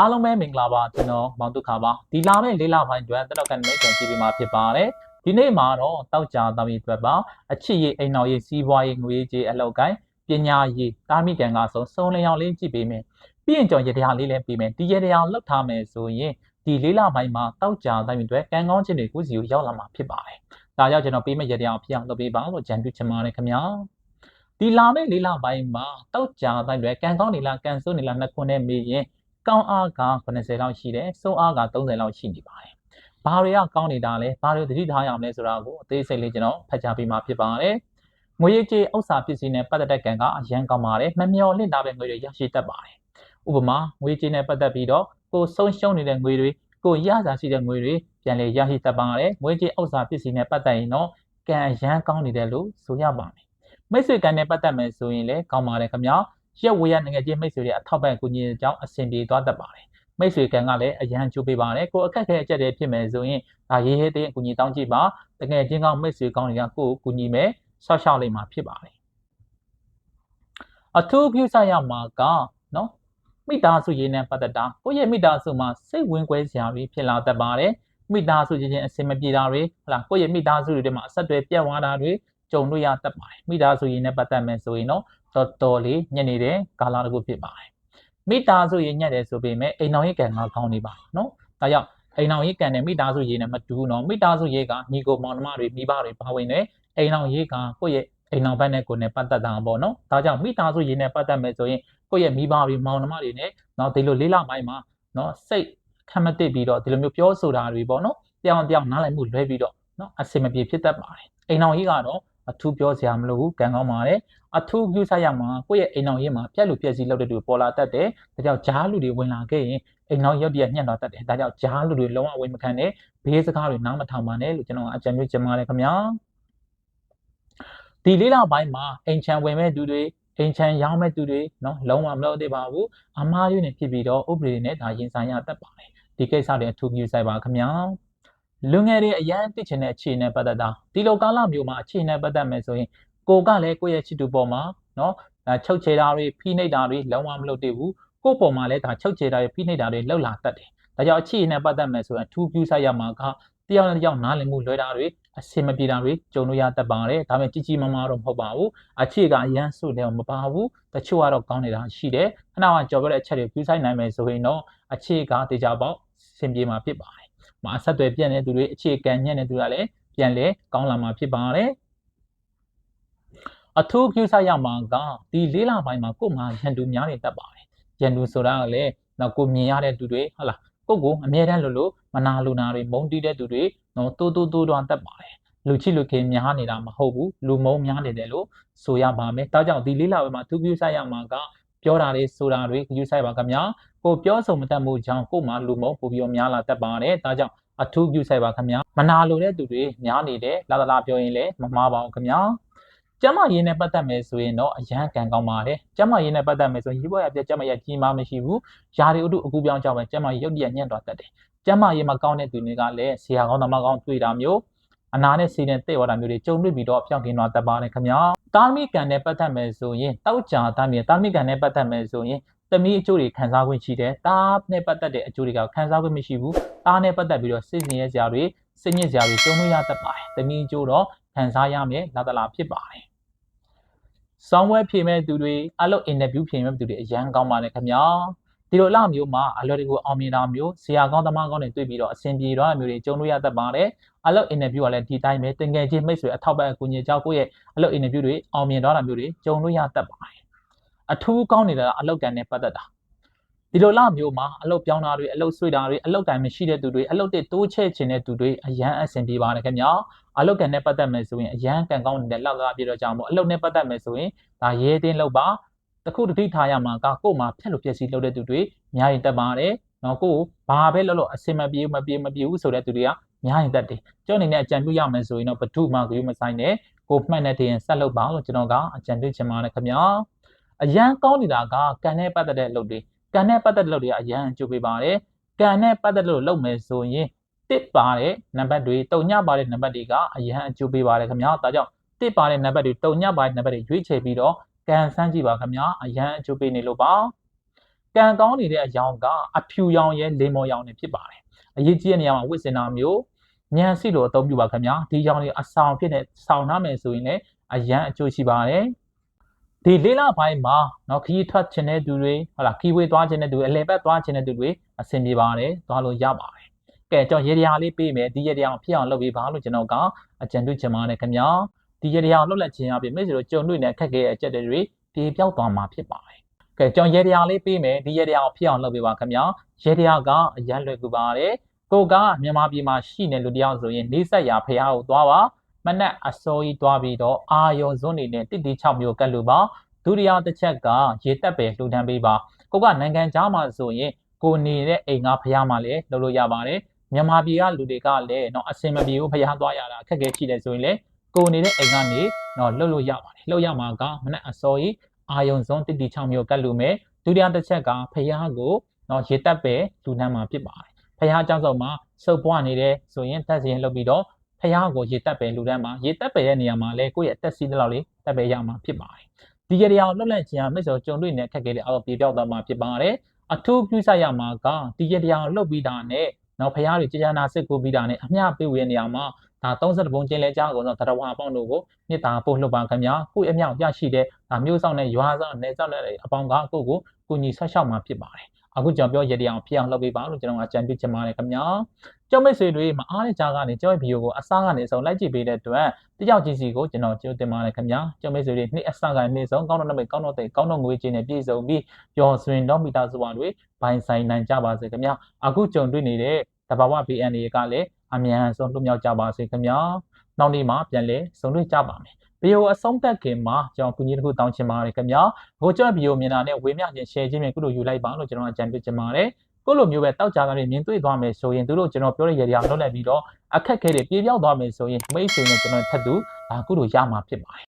အားလုံးပဲမင်္ဂလာပါကျွန်တော်မောင်တုခါပါဒီလာမယ့်လေးလပိုင်းအတွက်တက်တော့ကန်မိတ်ကန်ကြည့်ပြီးမှာဖြစ်ပါတယ်ဒီနေ့မှာတော့တောက်ကြသမီးအတွက်ပါအချစ်ရေးအိမ်တော်ရေးစီးပွားရေးငွေကြေးအလောက်ကိုင်းပညာရေးတာမိကန်ကဆိုစုံလင်အောင်လေးကြည့်ပေးမယ်ပြီးရင်ကြော်ရတရားလေးလည်းပြီးမယ်ဒီရတရားလောက်ထားမယ်ဆိုရင်ဒီလေးလပိုင်းမှာတောက်ကြသမီးအတွက်ကံကောင်းခြင်းတွေကိုစီကိုရောက်လာမှာဖြစ်ပါတယ်ဒါကြောင့်ကျွန်တော်ပေးမယ့်ရတရားဖြစ်အောင်လုပ်ပေးပါလို့ကြံပြုချင်ပါတယ်ခင်ဗျာဒီလာမယ့်လေးလပိုင်းမှာတောက်ကြသမီးအတွက်ကံကောင်းနေလားကံဆိုးနေလားနှစ်ခုနဲ့မေးရင် ကောင်းအားက80လောက်ရှိတယ်စိုးအားက30လောက်ရှိနေပါတယ်။ဘာတွေကကောင်းနေတာလဲဘာတွေသတိထားရအောင်လဲဆိုတာကိုအသေးစိတ်လေးကျွန်တော်ဖတ်ကြားပေးမှာဖြစ်ပါတယ်။ငွေကြေးဥစ္စာပစ္စည်းနဲ့ပတ်သက်တဲ့ကံကအရန်ကောင်းပါတယ်။မမျော်လင့်တာပဲငွေတွေရရှိတတ်ပါတယ်။ဥပမာငွေကြေးနဲ့ပတ်သက်ပြီးတော့ကိုဆုံးရှုံးနေတဲ့ငွေတွေကိုရစာရှိတဲ့ငွေတွေပြန်လည်ရရှိတတ်ပါတယ်။ငွေကြေးဥစ္စာပစ္စည်းနဲ့ပတ်သက်ရင်တော့ကံအရန်ကောင်းနေတယ်လို့ဆိုရပါမယ်။မိတ်ဆွေကံနဲ့ပတ်သက်မယ်ဆိုရင်လည်းကောင်းပါတယ်ခင်ဗျာ။ ရက်ဝေရငငယ်ချင်းမိတ်ဆွေတွေအထောက်ပံ့ကူညီတဲ့အကြောင်းအဆင်ပြေသွားတတ်ပါတယ်မိတ်ဆွေကံကလည်းအရန်ချိုးပေးပါတယ်ကိုအခက်ခဲအကျက်တွေဖြစ်မယ်ဆိုရင်ဒါရေးဟဲတဲ့အကူအညီတောင်းကြည့်ပါတကယ်ချင်းကောင်းမိတ်ဆွေကောင်းတွေကကိုကိုကူညီမယ်ဆောက်ရှောက်လိမ့်မှာဖြစ်ပါတယ်အထူးပြုဆိုင်ရမှာကနော်မိသားစုရေးနဲ့ပတ်သက်တာကိုယ့်ရဲ့မိသားစုမှာစိတ်ဝင်ကွဲစရာတွေဖြစ်လာတတ်ပါတယ်မိသားစုချင်းချင်းအဆင်မပြေတာတွေဟလာကိုယ့်ရဲ့မိသားစုတွေမှာအဆက်တွေပြတ်သွားတာတွေကြုံလို့ရတတ်ပါတယ်မိသားစုရေးနဲ့ပတ်သက်မယ်ဆိုရင်တော့တော်တော်လေးညက်နေတဲ့ကာလတစ်ခုဖြစ်ပါတယ်မိသားစုရေးညက်တယ်ဆိုပေမဲ့အိမ်တော်ရေးကံကကောင်းနေပါနော်ဒါကြောင့်အိမ်တော်ရေးကံနဲ့မိသားစုရေးနဲ့မတူဘူးနော်မိသားစုရေးကညီကိုမောင်နှမတွေမိဘတွေပါဝင်တယ်အိမ်တော်ရေးကကိုယ့်ရဲ့အိမ်တော်ဘက်နဲ့ကိုယ်နဲ့ပတ်သက်တာပေါ့နော်ဒါကြောင့်မိသားစုရေးနဲ့ပတ်သက်မယ်ဆိုရင်ကိုယ့်ရဲ့မိဘတွေမောင်နှမတွေနဲ့နော်ဒီလိုလေးလပိုင်းမှာနော်စိတ်ခံမသိပြီးတော့ဒီလိုမျိုးပြောဆိုတာတွေပေါ့နော်ပြောင်းပြောင်းနားလည်မှုလွဲပြီးတော့နော်အစင်မပြေဖြစ်တတ်ပါတယ်အိမ်တော်ကြီးကတော့ အထူးပြောစရာမလိုဘူးကံကောင်းပါတယ်အထူးပြုဆိုင်ရမှာကိုယ့်ရဲ့အိမ်အောင်ရေးမှာပြက်လူပြက်စီလောက်တဲ့သူပေါ်လာတတ်တယ်ဒါကြောင့်ဂျားလူတွေဝင်လာခဲ့ရင်အိမ်အောင်ရက်ပြက်ညှက်တော့တတ်တယ်ဒါကြောင့်ဂျားလူတွေလုံးဝဝင်မခံနဲ့ဘေးစကားတွေနားမထောင်ပါနဲ့လို့ကျွန်တော်အကြံပြုချင်ပါတယ်ခင်ဗျာဒီလေးလပိုင်းမှာအိမ်ချမ်းဝင်မဲ့သူတွေအိမ်ချမ်းရောင်းမဲ့သူတွေနော်လုံးဝမလုပ်သေးပါဘူးအမားရွေးနေဖြစ်ပြီးတော့ဥပဒေနဲ့ဒါရင်ဆိုင်ရတတ်ပါတယ်ဒီကိစ္စတွေအထူးပြုဆိုင်ပါခင်ဗျာ လူငယ်တွေအရန်သိချင်တဲ့အခြေအနေပတ်သက်တာဒီလိုကာလမျိုးမှာအခြေအနေပတ်သက်မယ်ဆိုရင်ကိုကလည်းကိုယ့်ရဲ့ချစ်သူပေါ်မှာနော်ဒါချုပ်ချယ်တာတွေဖိနှိပ်တာတွေလုံးဝမလုပ်တည်ဘူးကိုယ့်ပေါ်မှာလည်းဒါချုပ်ချယ်တာတွေဖိနှိပ်တာတွေလှုပ်လာတတ်တယ်ဒါကြောင့်အခြေအနေပတ်သက်မယ်ဆိုရင်အထူးပြုဆိုင်ရမှာကတယောက်နဲ့တယောက်နားလည်မှုလွဲတာတွေအဆင်မပြေတာတွေကြုံလို့ရတတ်ပါတယ်ဒါပေမဲ့ကြီးကြီးမားမားတော့မဟုတ်ပါဘူးအခြေကအရန်ဆုတယ်မပါဘူးတချို့ကတော့ကောင်းနေတာရှိတယ်ခဏကကြော်ပြတဲ့အချက်တွေပြုဆိုင်နိုင်မယ်ဆိုရင်တော့အခြေကတေချာပေါက်ဆင်ပြေမှာဖြစ်ပါတယ် မှာအဆက်အသွယ်ပြည့်နေတဲ့သူတွေအခြေခံညံ့တဲ့သူကလည်းပြန်လဲကောင်းလာမှာဖြစ်ပါတယ်အထူးပြုဆိုင်ရမှာကဒီလေးလပိုင်းမှာကို့မှာရန်သူများနေတတ်ပါတယ်ရန်သူဆိုတာကလည်းတော့ကိုမြင်ရတဲ့သူတွေဟုတ်လားကိုကိုအမြဲတမ်းလို့လို့မနာလူနာတွေမုန်းတီးတဲ့သူတွေနော်တိုးတိုးတိုးတော့တတ်ပါတယ်လူချစ်လူခင်များနေတာမဟုတ်ဘူးလူမုန်းများနေတယ်လို့ဆိုရပါမယ်ဒါကြောင့်ဒီလေးလပိုင်းမှာသူပြုဆိုင်ရမှာက ပြောတာတွေဆိုတာတွေယူဆိုင်ပါခင်ဗျာကိုပြောဆိုမတတ်မှုကြောင့်ကိုမှလူမုံပိုပြီးများလာတတ်ပါတယ်ဒါကြောင့်အထူးပြုဆိုင်ပါခင်ဗျာမနာလိုတဲ့သူတွေများနေတယ်လာလာပြောရင်လည်းမမှားပါဘူးခင်ဗျာကျမရင်းနဲ့ပတ်သက်မယ်ဆိုရင်တော့အရန်ကံကောင်းပါတယ်ကျမရင်းနဲ့ပတ်သက်မယ်ဆိုရင်ရေပေါ်ရပြကျမရကြီးမားမရှိဘူးယာရီဥတုအကူပြောင်းကြောင့်ပဲကျမရုပ်တရက်ညံ့သွားတတ်တယ်ကျမရင်းမှာကောင်းတဲ့သူတွေကလည်းဆရာကောင်းသမားကောင်းတွေ့တာမျိုး အနာနဲ့စီနဲ့တဲ့ဝါတာမျိုးတွေကြုံတွေ့ပြီးတော့ပြောင်းကင်းသွားတတ်ပါတယ်ခင်ဗျာတာမီကန်နဲ့ပတ်သက်မယ်ဆိုရင်တောက်ကြတာမီတာမီကန်နဲ့ပတ်သက်မယ်ဆိုရင်သမီးအကျိုးတွေခံစား권ရှိတယ်။တားနဲ့ပတ်သက်တဲ့အကျိုးတွေကခံစား권မရှိဘူး။တားနဲ့ပတ်သက်ပြီးတော့စိတ်ညစ်စရာတွေစိတ်ညစ်စရာတွေကြုံလို့ရတတ်ပါတယ်။သမီးအကျိုးတော့ခံစားရမယ်လာတလာဖြစ်ပါတယ်။ဆောင်းဝဲဖြေမဲ့သူတွေအလုပ်အင်တာဗျူးဖြေမဲ့သူတွေအရန်ကောင်းပါတယ်ခင်ဗျာ။ ဒီလိုလမျိုးမှာအလုပ်တွေကိုအောင်မြင်တာမျိုးဆရာကောင်းသမားကောင်းတွေတွေ့ပြီးတော့အဆင်ပြေတော့မျိုးတွေကြုံလို့ရတတ်ပါတယ်။အလုပ်အင်တာဗျူးကလည်းဒီတိုင်းပဲတင်ငယ်ချင်းမိတ်ဆွေအထောက်ပံ့အကူအညီကြောင့်ကိုယ့်ရဲ့အလုပ်အင်တာဗျူးတွေအောင်မြင်တော့တာမျိုးတွေကြုံလို့ရတတ်ပါတယ်အထူးကောင်းနေတာအလောက်ကန်နဲ့ပတ်သက်တာဒီလိုလမျိုးမှာအလုတ်ပြောင်းတာတွေအလုတ်ဆွေတာတွေအလုတ်ကန်မရှိတဲ့သူတွေအလုတ်တစ်တိုးချဲ့ခြင်းတဲ့သူတွေအရန်အဆင်ပြေပါတယ်ခင်ဗျာအလုတ်ကန်နဲ့ပတ်သက်မယ်ဆိုရင်အရန်ကန်ကောင်းနေတဲ့လောက်လာပြတော့ကြောင်းမို့အလုတ်နဲ့ပတ်သက်မယ်ဆိုရင်ဒါရဲတင်းလောက်ပါ တခုတတိထားရမှာကကို့မှာဖြက်လို့ပြက်စီလုပ်တဲ့သူတွေများရင်တက်ပါတယ်နော်ကိုဘာပဲလုပ်လို့အဆင်မပြေမပြေမပြေဘူးဆိုတဲ့သူတွေကများရင်တက်တယ်ကျောင်းအနေနဲ့အကြံပြုရမယ်ဆိုရင်တော့ဘဒုမှဂရုမဆိုင်နဲ့ကိုမှတ်နဲ့တည်ရင်ဆက်လုပ်ပါလို့ကျွန်တော်ကအကြံပြုချင်ပါတယ်ခင်ဗျာအရန်ကောင်းနေတာကကန်နဲ့ပတ်သက်တဲ့လုပ်တွေကံနဲ့ပတ်သက်တဲ့လုပ်တွေကအရန်ကြိုးပေးပါတယ်ကံနဲ့ပတ်သက်လို့လုပ်မယ်ဆိုရင်တစ်ပါတဲ့နံပါတ်တွေတုံညပါတဲ့နံပါတ်တွေကအရန်အကျိုးပေးပါတယ်ခင်ဗျာဒါကြောင့်တစ်ပါတဲ့နံပါတ်တွေတုံညပါတဲ့နံပါတ်တွေရွေးချယ်ပြီးတော့ ကံစမ်းကြည့်ပါခင်ဗျာအရန်အကျိုးပေးနေလို့ပါက ကံကောင်းနေတဲ့အယောင်ကအဖြူရောင်ရဲ့လေမော်ရောင်တွေဖြစ်ပါတယ်အရေးကြီးတဲ့နေရာမှာဝိစင်နာမျိုးညံစီလိုအသုံးပြုပါခင်ဗျာဒီရောင်တွေအဆောင်ဖြစ်တဲ့ဆောင်နာမယ်ဆိုရင်လည်းအရန်အကျိုးရှိပါတယ်ဒီလေးလပိုင်းမှာเนาะခရီးထွက်ခြင်းတဲ့သူတွေဟုတ်လားခီးဝေးသွားခြင်းတဲ့သူတွေအလဲဘက်သွားခြင်းတဲ့သူတွေအဆင်ပြေပါတယ်သွားလို့ရပါတယ်ကဲကျွန်တော်ရေဒီယာလေးပေးမယ်ဒီရေဒီယာကိုဖြစ်အောင်လုပ်ပေးပါလို့ကျွန်တော်ကအကြံပြုချင်ပါတယ်ခင်ဗျာ ဒီရေဒီယာကိုလှုပ်လက်ခြင်းအပြင်မိတ်ဆွေတို့ကြုံတွေ့နေခက်ခဲတဲ့အချက်တွေပြေပြောက်သွားမှာဖြစ်ပါတယ်ကဲကျွန်တော်ရေဒီယာလေးပေးမယ်ဒီရေဒီယာကိုဖြစ်အောင်လုပ်ပေးပါခင်ဗျာရေဒီယာကအရန်လွယ်ကူပါတယ်ကိုကမြန်မာပြည်မှာရှိနေလူတယောက်ဆိုရင်နေဆက်ရာဖះကိုသွားပါမနက်အစိုးကြီးသွားပြီးတော့အာယုံစွန်းနေနဲ့တစ်တီ6မျိုးကတ်လို့ပါဒုတိယတစ်ချက်ကရေတက်ပယ်လှူဒန်းပေးပါကိုကနိုင်ငံခြားမှာဆိုရင်ကိုနေတဲ့အိမ်ကဖះမှာလည်းလုပ်လို့ရပါတယ်မြန်မာပြည်ကလူတွေကလည်းเนาะအစင်မပြေဘူးဖះသွားရတာအခက်အခဲရှိတယ်ဆိုရင်လည်း ကိုနေတဲ့အိမ်ကနေတော့လှုပ်လို့ရပါတယ်လှုပ်ရမှာကမနက်အစောကြီးအာယုံဆုံးတစ်တီချောင်းမျိုးကတ်လို့မယ်ဒုတိယတစ်ချက်ကဖျားကိုတော့ရေတက်ပဲလူနှမ်းမှာဖြစ်ပါတယ်ဖျားကြောက်ဆုံးမှာစုပ်ပွားနေတယ်ဆိုရင်တက်စီရင်လှုပ်ပြီးတော့ဖျားကိုရေတက်ပဲလူနှမ်းမှာရေတက်ပဲတဲ့နေရာမှာလဲကိုယ့်ရဲ့တက်စီးတဲ့လောက်လေးတက်ပဲရမှာဖြစ်ပါတယ်ဒီကြေရာကိုလှုပ်လန့်ခြင်းဟာမိတ်ဆွေကြုံတွေ့နေတဲ့အခက်အခဲတွေအောက်ပြေပြောက်သွားမှာဖြစ်ပါတယ်အထူးပြုဆရမှာကဒီကြေရာကိုလှုပ်ပြီးတာနဲ့ နောက်ဖះတွေကြာကြာနာစစ်ကိုပြီးတာနဲ့အမျှပေးဝေတဲ့နေရာမှာဒါ30ပုံကျင်းလဲကြားကုန်တော့တရဝါပေါင်းတို့ကိုမြစ်တာပို့လှုပ်ပါခင်ဗျာကိုယ့်အမြောက်ရရှိတဲ့ဒါမျိုးဆောင်တဲ့ရွာဆောင်နယ်ဆောင်တဲ့အပေါင်းကကိုယ့်ကိုကိုညီဆက်လျှောက်မှာဖြစ်ပါတယ် အခုကျွန်တော်ပြောရတဲ့အောင်ဖြစ်အောင်လုပ်ပေးပါလို့ကျွန်တော်ကအကြံပြုချင်ပါတယ်ခင်ဗျာကျောင်းမိတ်ဆွေတွေမအားတဲ့ကြားကနေကျောင်းရဲ့ဗီဒီယိုကိုအစားကနေအဆုံးလိုက်ကြည့်ပေးတဲ့အတွက်တယောက်ချင်းစီကိုကျွန်တော်ကြိုတင်ပါတယ်ခင်ဗျာကျောင်းမိတ်ဆွေတွေနေ့အစားကနေနေ့ဆုံးကောင်းတော့နမိတ်ကောင်းတော့တဲ့ကောင်းတော့ငွေချင်းနဲ့ပြည့်စုံပြီးပျော်ရွှင်တော့မိသားစုပါတွေဘိုင်ဆိုင်နိုင်ကြပါစေခင်ဗျာအခုကြုံတွေ့နေတဲ့တဘာဝ BN တွေကလည်းအမြန်ဆုံးလွတ်မြောက်ကြပါစေခင်ဗျာနောက်နေ့မှာပြန်လဲဆုံတွေ့ကြပါမယ် ဗီဒီယိုအဆုံးသတ်ခင်မှာကျွန်တော်ကူညီတစ်ခုတောင်းချင်ပါတယ်ခင်ဗျာကိုကျော်ဗီဒီယိုမြင်တာနဲ့ဝေမျှခြင်း share ခြင်းနဲ့ကုလိုယူလိုက်ပါလို့ကျွန်တော်အကြံပြုချင်ပါတယ်ကိုလိုမျိုးပဲတောက်ကြကနေမြင်တွေ့သွားမယ်ဆိုရင်သူတို့ကျွန်တော်ပြောတဲ့ရေဒီအောင်လုပ်လိုက်ပြီးတော့အခက်ခဲတွေပြေပြောက်သွားမယ်ဆိုရင်မိတ်ဆွေနဲ့ကျွန်တော်ထပ်တူဒါကုလိုရမှာဖြစ်ပါတယ်